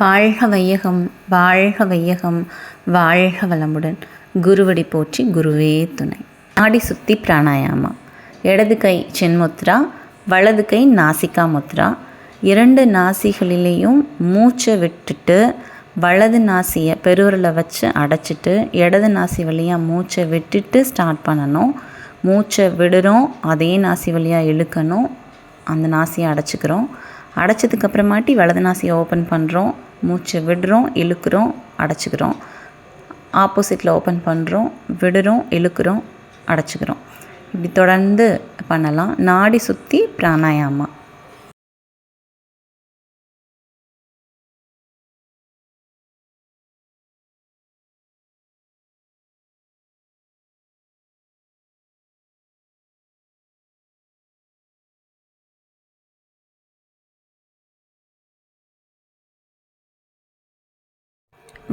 வாழ்க வையகம் வாழ்க வையகம் வாழ்க வளமுடன். குருவடி போற்றி குருவே துணை. நாடி சுத்தி பிராணாயாமம் இடது கை சென்முத்ரா வலது கை நாசிகா முத்ரா. இரண்டு நாசிகளிலேயும் மூச்சை விட்டுட்டு வலது நாசியை பெருவரில் வச்சு அடைச்சிட்டு இடது நாசி வழியாக மூச்சை விட்டுட்டு ஸ்டார்ட் பண்ணணும். மூச்சை விடுறோம் அதே நாசி வழியாக இழுக்கணும். அந்த நாசியை அடைச்சிக்கிறோம். அடைச்சதுக்கப்புறமாட்டி வலது நாசியை ஓப்பன் பண்ணுறோம் மூச்சை விடுறோம் இழுக்கிறோம் அடைச்சிக்கிறோம். ஆப்போசிட்டில் ஓப்பன் பண்ணுறோம் விடுறோம் இழுக்கிறோம் அடைச்சிக்கிறோம். இப்படி தொடர்ந்து பண்ணலாம். நாடி சுற்றி பிராணாயாமா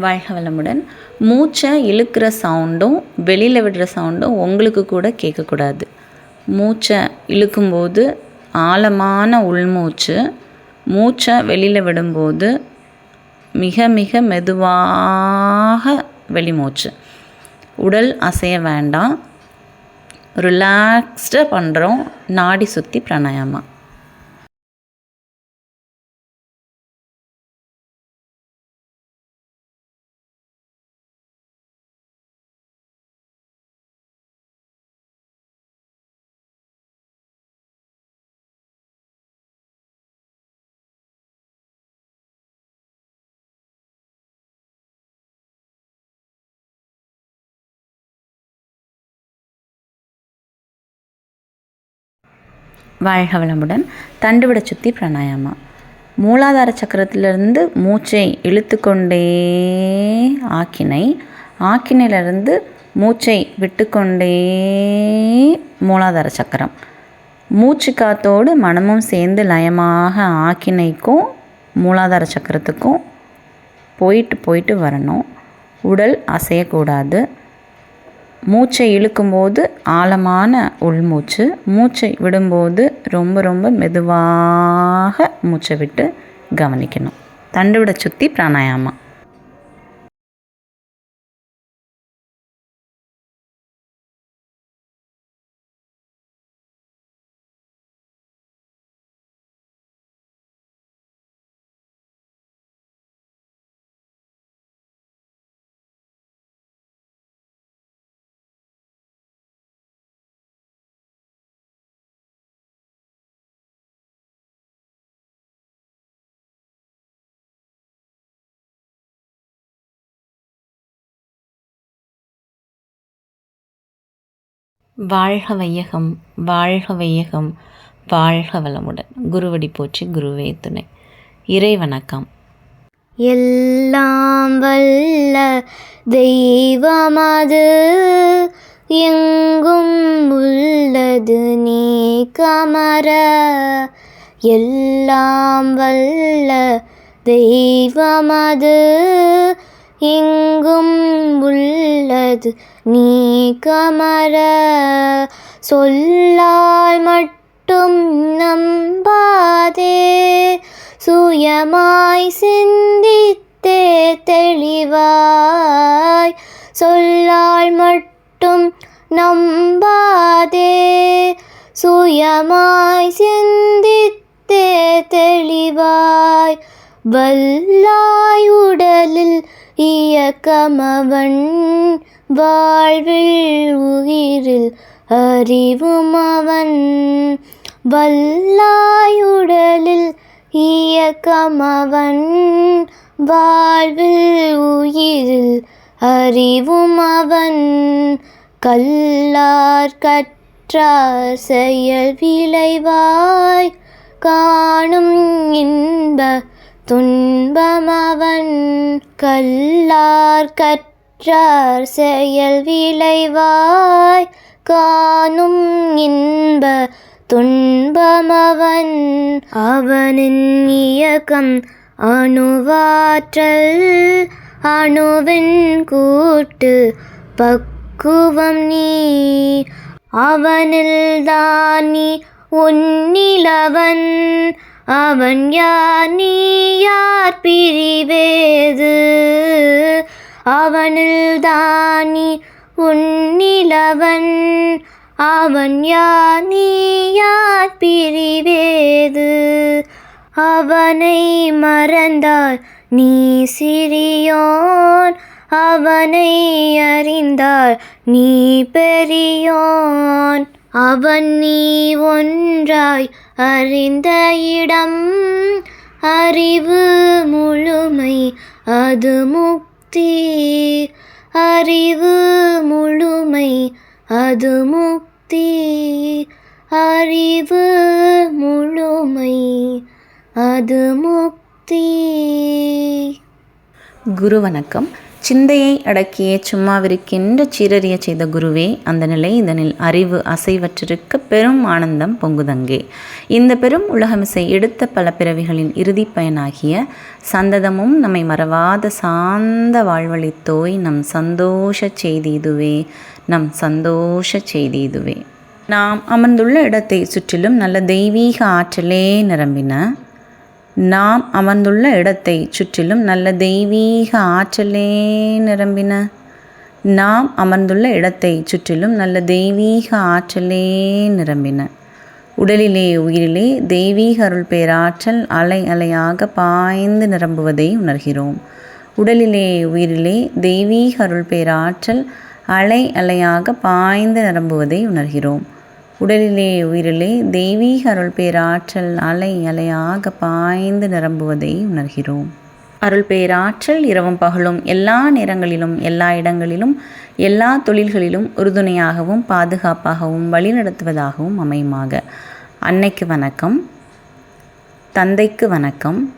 வாழ்க வளமுடன் மூச்சை இழுக்கிற சவுண்டும் வெளியில் விடுற சவுண்டும் உங்களுக்கு கூட கேட்கக்கூடாது. மூச்சை இழுக்கும்போது ஆழமான உள்மூச்சு மூச்சை வெளியில் விடும்போது மிக மிக மெதுவாக வெளிமூச்சு. உடல் அசைய வேண்டாம். ரிலாக்ஸ்டாக பண்ணுறோம் நாடி சுற்றி பிராணாயாமம். வாழ்க வளமுடன் தண்டுவிட சுற்றி பிராணாயாமா. மூலாதார சக்கரத்திலிருந்து மூச்சை இழுத்துக்கொண்டே ஆக்கினை ஆக்கினையிலிருந்து மூச்சை விட்டுக்கொண்டே மூலாதார சக்கரம். மூச்சு காத்தோடு மனமும் சேர்ந்து லயமாக ஆக்கினைக்கும் மூலாதார சக்கரத்துக்கும் போயிட்டு போயிட்டு வரணும். உடல் அசையக்கூடாது. மூச்சை இழுக்கும்போது ஆழமான உள்மூச்சு மூச்சை விடும்போது ரொம்ப ரொம்ப மெதுவாக மூச்சை விட்டு கவனிக்கணும். தண்டுவிட சுற்றி பிராணாயாமம். வாழ்க வையகம் வாழ்க வையகம் வாழ்க வளமுடன். குருவடி போற்றி குருவே துணை. இறை வணக்கம் எல்லாம் வல்ல தெய்வமது எங்கும் உள்ளது நீ கமர. எல்லாம் வல்ல தெய்வமது எங்கும் உள்ளது நீ கமர சொல்லால் மட்டும் நம்பாதே. சுயமாய் சிந்தித்தே தெளிவாய் சொல்லால் மட்டும் நம்பாதே. சுயமாய் சிந்தித்தே தெளிவாய். வல்லாய் உடலில் இயக்கமவன் வாழ்வில் உயிரில் அறிவும் அவன் வல்லாயுடலில் இயக்கமவன் வாழ்வில் உயிரில் அறிவும் அவன் கல்லார் கற்றார் செயல் விளைவாய் காணும் இன்ப துன்பமவன் கல்லார் கற்றார் செயல் விளைவாய் காணும் இன்ப துன்பமவன் அவனின் இயக்கம் அணுவாற்றல் அணுவின் கூட்டு பக்குவம் நீ. அவனில் தானி உன்னிலவன் அவன் யார்? நீ யார் பிரிவேது? அவனில் தானி உன்னிலவன் அவன் யார்? நீ யார் பிரிவேது? அவனை மறந்தால் நீ சிறியோன். அவனை அறிந்தால் நீ பெரியோன். அவன் நீ ஒன்றாய் அறிந்த இடம் அறிவு முழுமை அது முக்தி. அறிவு முழுமை அது முக்தி. அறிவு முழுமை அது முக்தி. குரு வணக்கம். சிந்தையை அடக்கிய சும்மாவிருக்கின்ற சீரறிய செய்த குருவே அந்த நிலை இதனில் அறிவு அசைவற்றிருக்க பெரும் ஆனந்தம் பொங்குதங்கே. இந்த பெரும் உலகமிசை எடுத்த பல பிறவிகளின் இறுதிப் பயனாகிய சந்ததமும் நம்மை மறவாத சாந்த வாழ்வழித்தோய் நம் சந்தோஷ செய்தி இதுவே நம் சந்தோஷ செய்தி இதுவே நாம் அமர்ந்துள்ள இடத்தை சுற்றிலும் நல்ல தெய்வீக ஆற்றலே நிரம்பின நாம் அமர்ந்துள்ள இடத்தை சுற்றிலும் நல்ல தெய்வீக ஆற்றலே நிரம்பின. நாம் அமர்ந்துள்ள இடத்தை சுற்றிலும் நல்ல தெய்வீக ஆற்றலே நிரம்பின. உடலிலே உயிரிலே தெய்வீக அருள் பேராற்றல் அலை அலையாக பாய்ந்து நிரம்புவதை உணர்கிறோம். உடலிலே உயிரிலே தெய்வீக அருள் பேராற்றல் அலை அலையாக பாய்ந்து நிரம்புவதை உணர்கிறோம். உடலிலே உயிரிலே தெய்வீக அருள் பேராற்றல் அலை அலையாக பாய்ந்து நிரம்புவதை உணர்கிறோம். அருள் பேராற்றல் இரவும் பகலும் எல்லா நேரங்களிலும் எல்லா இடங்களிலும் எல்லா தொழில்களிலும் உறுதுணையாகவும் பாதுகாப்பாகவும் வழிநடத்துவதாகவும் அமையுமாக. அன்னைக்கு வணக்கம் தந்தைக்கு வணக்கம்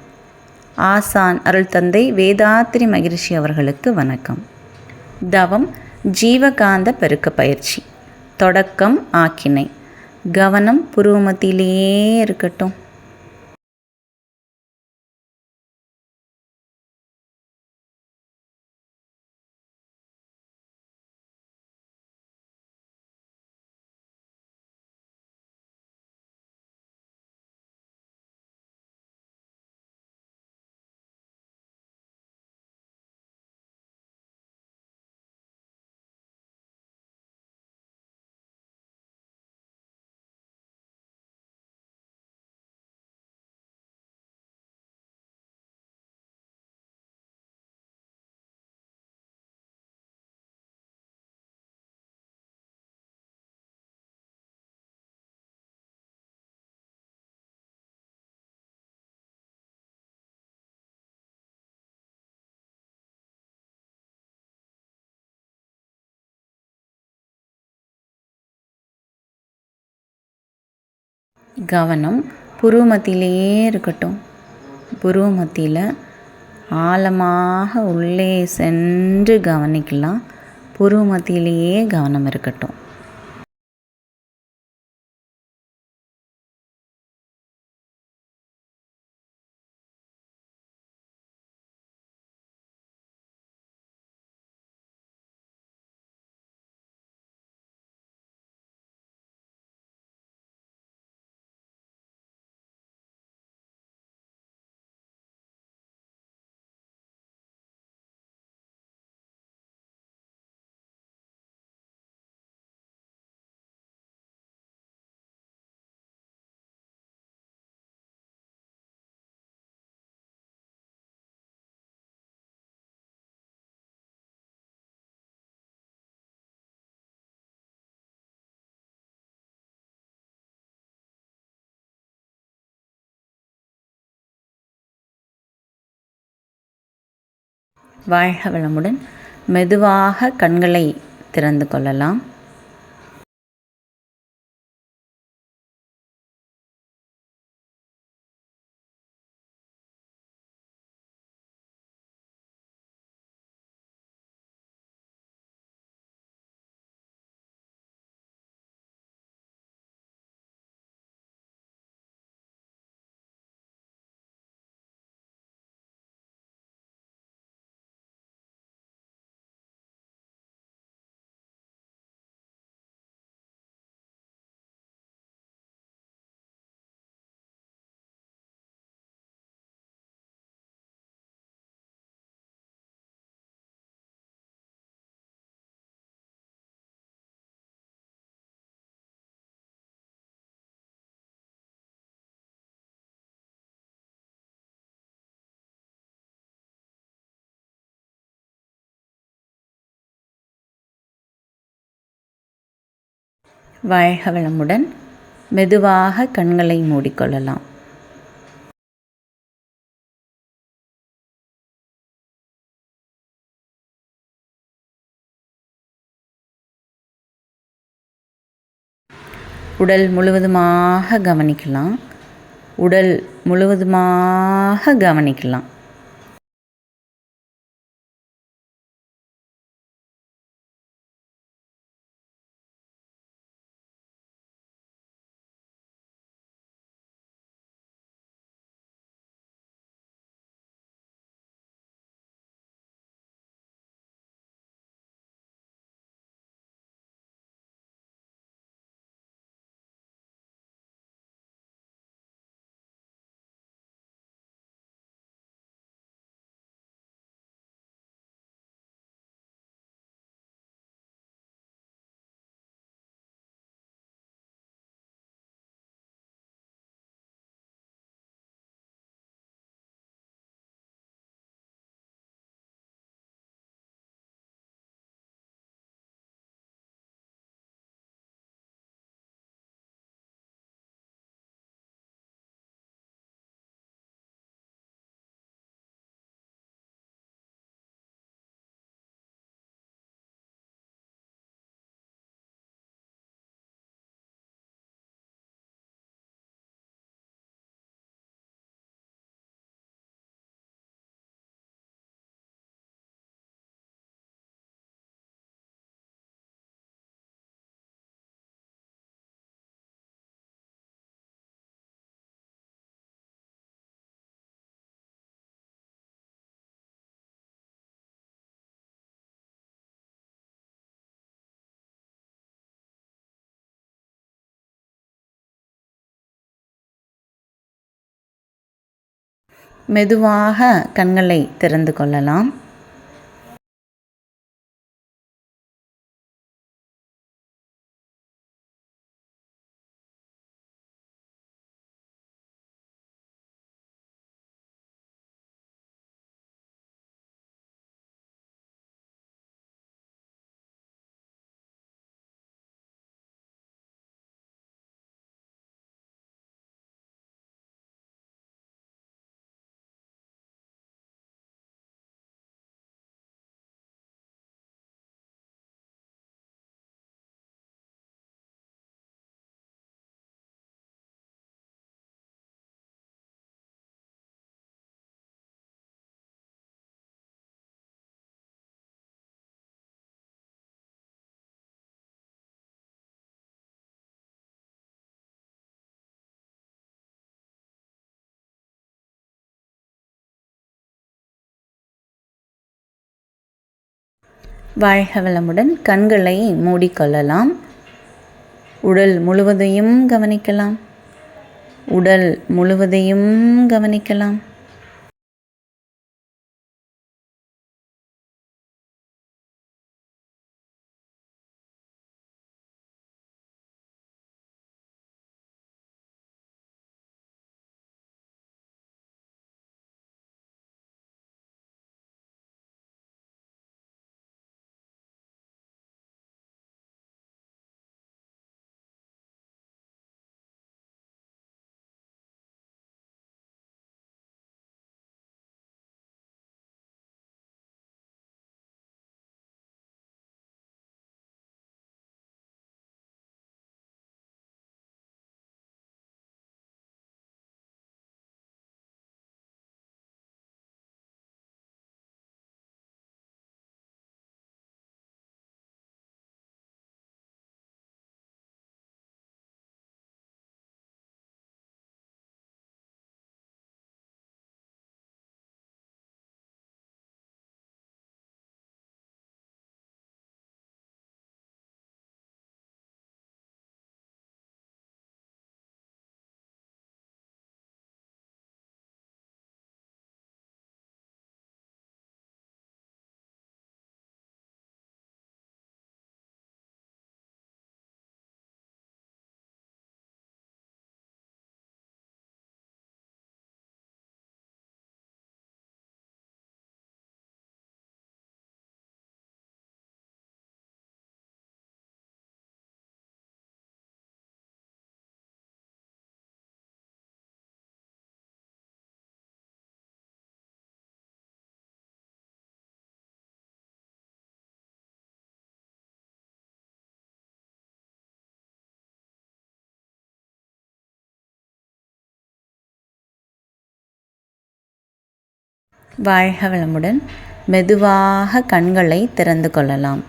ஆசான் அருள் தந்தை வேதாத்திரி மகிழ்ச்சி அவர்களுக்கு வணக்கம். தவம் ஜீவகாந்த பெருக்க பயிற்சி. தொடக்கம் ஆக்கினை. கவனம் புருவமத்திலேயே இருக்கட்டும். கவனம் புருவமத்திலேயே இருக்கட்டும். புருவமத்தியில் ஆழமாக உள்ளே சென்று கவனிக்கலாம். புருவமத்திலேயே கவனம் இருக்கட்டும். வாழ்க வளமுடன். மெதுவாக கண்களை திறந்து கொள்ளலாம். வாழ்க வளமுடன் மெதுவாக கண்களை மூடிக்கொள்ளலாம். உடல் முழுவதுமாக கவனிக்கலாம். உடல் முழுவதுமாக கவனிக்கலாம். மெதுவாக கண்களை திறந்து கொள்ளலாம். வாழ்க வளமுடன் கண்களை மூடிக்கொள்ளலாம். உடல் முழுவதையும் கவனிக்கலாம். உடல் முழுவதையும் கவனிக்கலாம். வாழ்க வளமுடன் மெதுவாக கண்களை திறந்து கொள்ளலாம்.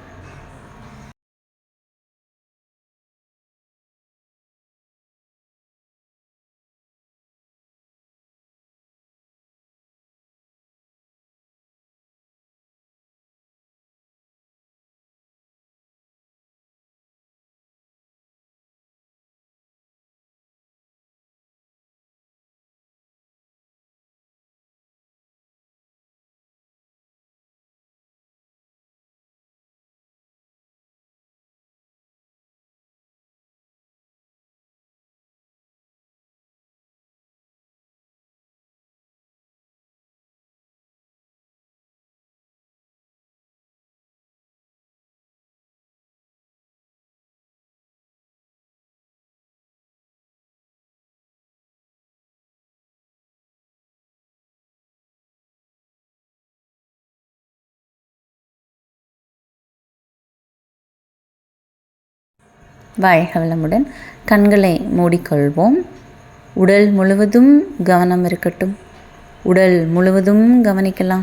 வாழ்க வளமுடன் கண்களை மூடிக்கொள்வோம். உடல் முழுவதும் கவனம் இருக்கட்டும் உடல் முழுவதும் கவனிக்கலாம்.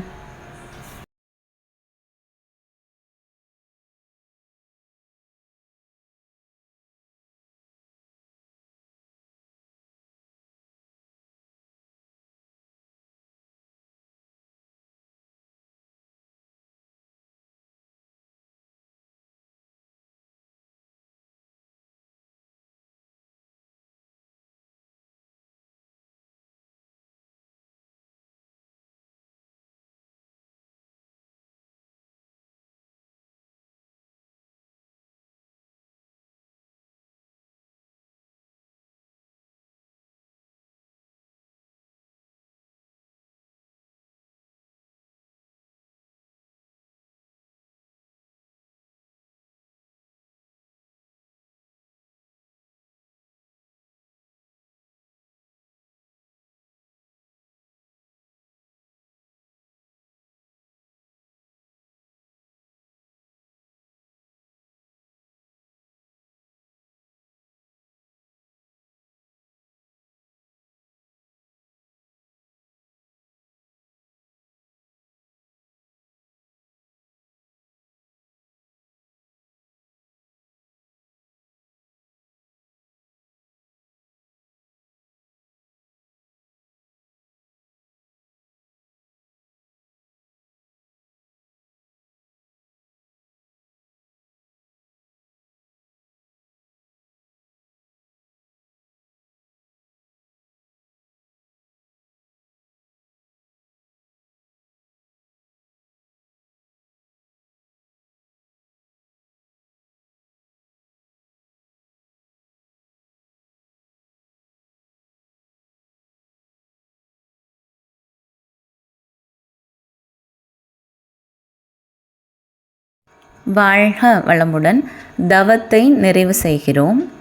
வாழ்க வளமுடன். தவத்தை நிறைவு செய்கிறோம்.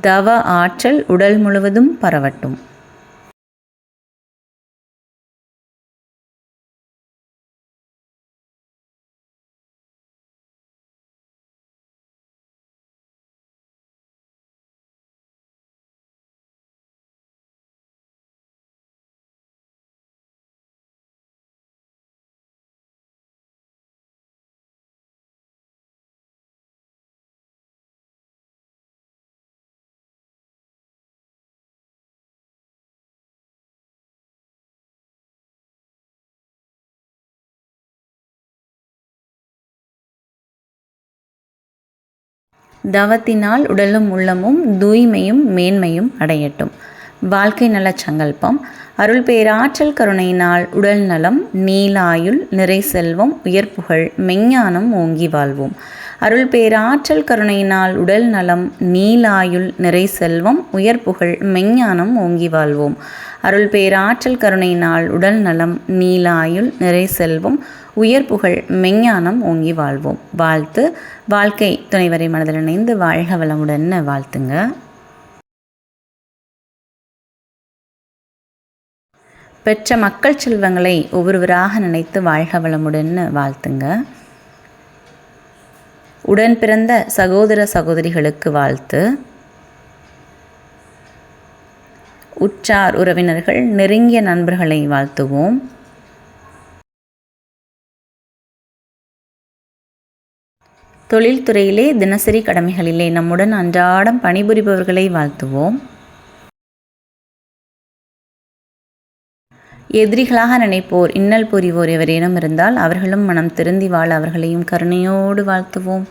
தவ ஆற்றல் உடல் முழுவதும் பரவட்டும். தவத்தினால் உடலும் உள்ளமும் தூய்மையும் மேன்மையும் அடையட்டும். வாழ்க்கை நல சங்கல்பம். அருள் பேராற்றல் கருணையினால் உடல் நலம் நீலாயுள் நிறை செல்வம் உயர்ப்புகழ் மெஞ்ஞானம் ஓங்கி வாழ்வோம். அருள் பேராற்றல் கருணையினால் உடல் நலம் நீலாயுள் நிறை செல்வம் உயர்ப்புகழ் மெஞ்ஞானம் ஓங்கி வாழ்வோம். அருள் பேராற்றல் கருணையினால் உடல் நலம் நீலாயுள் நிறை செல்வம் உயர் புகழ் மெஞ்ஞானம் ஓங்கி வாழ்வோம். வாழ்த்து. வாழ்க்கை துணைவரை மனதில் இணைந்து வாழ்க வளமுடன் வாழ்த்துங்க. பெற்ற மக்கள் செல்வங்களை ஒவ்வொருவராக நினைத்து வாழ்க வளமுடன் வாழ்த்துங்க. உடன் பிறந்த சகோதர சகோதரிகளுக்கு வாழ்த்து. உற்றார் உறவினர்கள் நெருங்கிய நண்பர்களை வாழ்த்துவோம். தொழில்துறையிலே தினசரி கடமைகளிலே நம்முடன் அன்றாடம் பணிபுரிபவர்களை வாழ்த்துவோம். எதிரிகளாக நினைப்போர் இன்னல் புரிவோர் எவரேனும் இருந்தால் அவர்களும் மனம் திருந்தி வாழ அவர்களையும் கருணையோடு வாழ்த்துவோம்.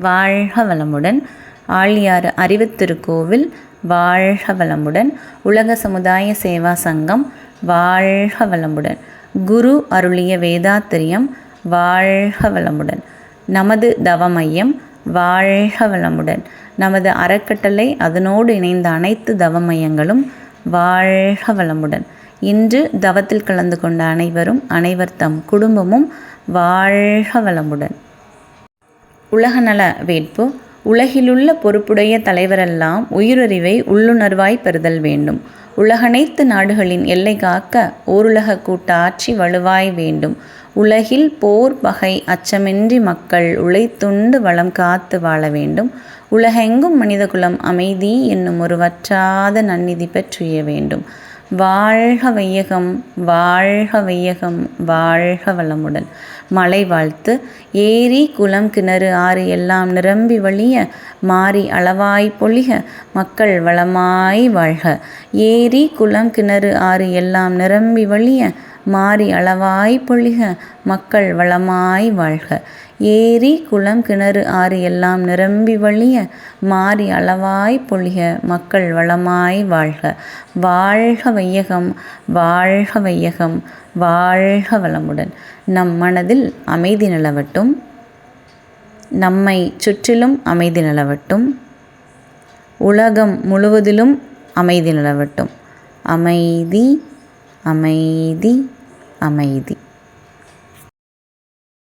வாழ்க வளமுடன். ஆழியாறு அறிவுத்திருக்கோவில் வாழ்க வளமுடன். உலக சமுதாய சேவா சங்கம் வாழ்க வளமுடன். குரு அருளிய வேதாத்திரியம் வாழ்க வளமுடன். நமது தவமையம் வாழ்க வளமுடன். நமது அறக்கட்டளை அதனோடு இணைந்த அனைத்து தவமையங்களும் வாழ்க வளமுடன். இன்று தவத்தில் கலந்து கொண்ட அனைவரும் அனைவர் தம் குடும்பமும் வாழ்க வளமுடன். உலகநல வேட்பு. உலகிலுள்ள பொறுப்புடைய தலைவரெல்லாம் உயிருறிவை உள்ளுணர்வாய் பெறுதல் வேண்டும். உலகனைத்து நாடுகளின் எல்லை காக்க ஓருலக கூட்டாட்சி வலுவாய் வேண்டும். உலகில் போர் பகை அச்சமின்றி மக்கள் உழைத்துண்டு வளம் காத்து வாழ வேண்டும். உலகெங்கும் மனிதகுலம் அமைதி என்னும் ஒரு வற்றாத நன்னிதி பெற்றுய வேண்டும். வாழ்க வையகம் வாழ்க வையகம் வாழ்க வளமுடன். மலை வாழ்த்து. ஏரி குளம் கிணறு ஆறு எல்லாம் நிரம்பி வழிய மாறி அளவாய் பொழிக மக்கள் வளமாய் வாழ்க. ஏரி குளம் கிணறு ஆறு எல்லாம் நிரம்பி வழிய மாறி அளவாய் பொழிக மக்கள் வளமாய் வாழ்க. ஏரி குளம் கிணறு ஆறு எல்லாம் நிரம்பி வழிய மாறி அளவாய் பொழிக மக்கள் வளமாய் வாழ்க. வாழ்க வையகம் வாழ்க வையகம் வாழ்க வளமுடன். நம் மனதில் அமைதி நிலவட்டும். நம்மை சுற்றிலும் அமைதி நிலவட்டும். உலகம் முழுவதிலும் அமைதி நிலவட்டும். அமைதி அமைதி அமைதி.